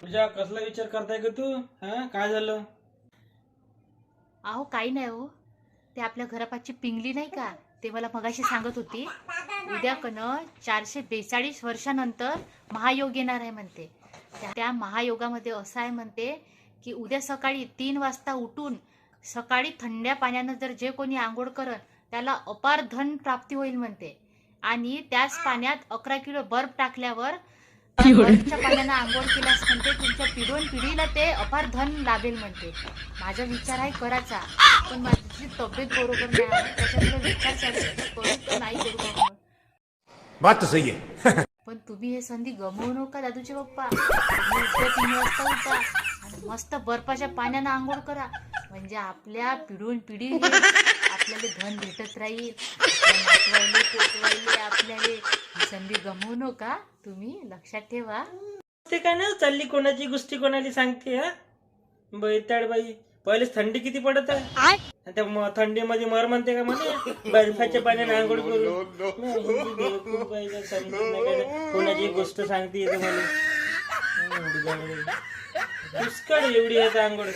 तुझ्या कसला विचार करताय का तू? हा? काय झालं? अहो काही नाही हो. ते आपल्या घरापाची पिंगली नाही का? ते मला मगाशी सांगत होती. उद्या कन चारशे बेचाळीस वर्षानंतर महायोग येणार आहे म्हणते. त्या- त्या महायोगामध्ये असं आहे म्हणते की उद्या सकाळी तीन वाजता उठून सकाळी थंड्या पाण्यानं जर जे कोणी आंघोळ करत त्याला अपार धन प्राप्ती होईल म्हणते. आणि त्याच पाण्यात अकरा किलो बर्फ टाकल्यावर बर्फच्या पाण्यानं आंघोळ केल्यास म्हणते तुमच्या पिढोन पिढीला ते अपार धन लाभेल म्हणते. माझा विचार आहे करायचा पण माझी तब्येत बरोबर नाही आहे. त्याच्यामुळे विचार आहे, करू नाही. बात सही है पण तुम्ही हे संधी गमवू नका दादूचे पप्पा. तुम्ही उद्या तीन वाजता उठा आणि मस्त बर्फाच्या पाण्यानं आंघोळ करा. म्हणजे आपल्या पिढून पिढी आपल्याला धन भेटत राहील. आपल्याला संधी गमवू नका. तुम्ही लक्षात ठेवा. ते काय ना चालली कोणाची गोष्टी कोणाला सांगते हा? बैताड बाई पहिलेच थंडी किती पडत आहे? आणि त्या म- थंडीमध्ये मर म्हणते का म्हणे? बर्फाच्या पाण्याने आंघोळ करू मी हिंदी बेवकूफ बाई का समजत नाही काय नाही. कोणाची गोष्ट सांगते दे. पुष्कळ एवढी आहे आंघोळ.